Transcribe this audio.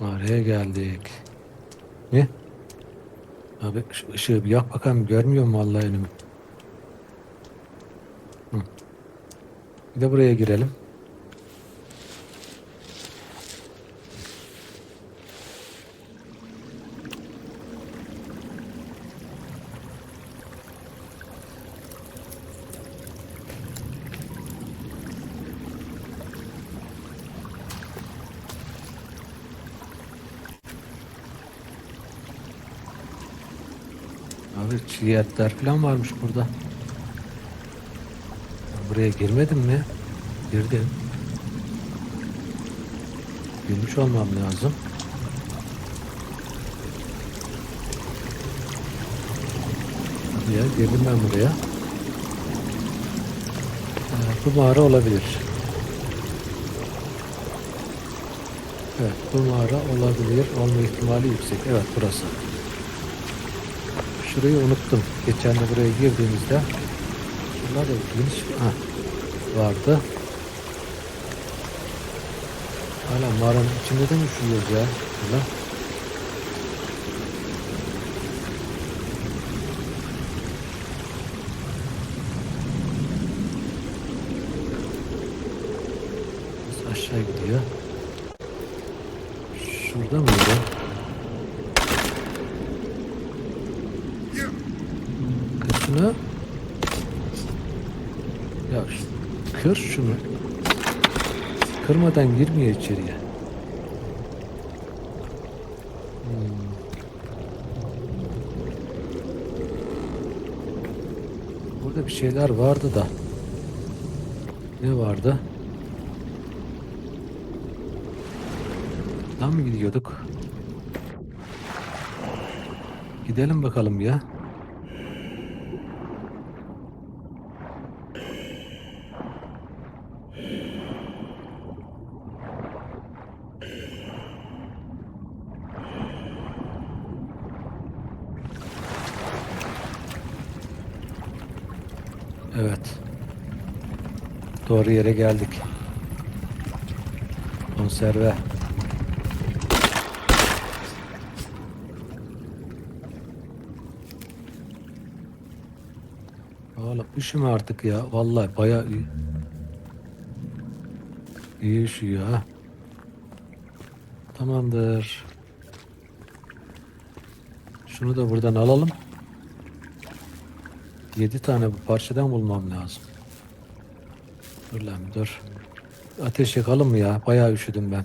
Oraya geldik. Ne? Abi şu ışığı bir yak bakalım görmüyorum vallahi önümü. Bir de buraya girelim. Abi çiğ etler falan varmış burada. Buraya girmedim mi? Girdim. Girmiş olmam lazım. Hadi ya girdim ben buraya. Ee, bu mağara olabilir. Evet bu mağara olabilir. Olma ihtimali yüksek. Evet burası. Şurayı unuttum. Geçen de buraya girdiğimizde şunlar da geniş ha, vardı. Hala mağaranın içinde de mi üşüyoruz ya? Biz aşağı gidiyor. Şurada mıydı? Kır şunu. Ya kır şunu. Kırmadan girmiyor içeriye. Hmm. Burada bir şeyler vardı da. Ne vardı? Tam mı gidiyorduk? Gidelim bakalım ya. Evet. Doğru yere geldik. Konserve. Oğlum üşüme artık ya. Vallahi bayağı iyi. İyi üşüyor ha. Tamamdır. Şunu da buradan alalım. 7 tane bu parçadan bulmam lazım. Dur lan dur. Ateş yakalım mı ya? Bayağı üşüdüm ben.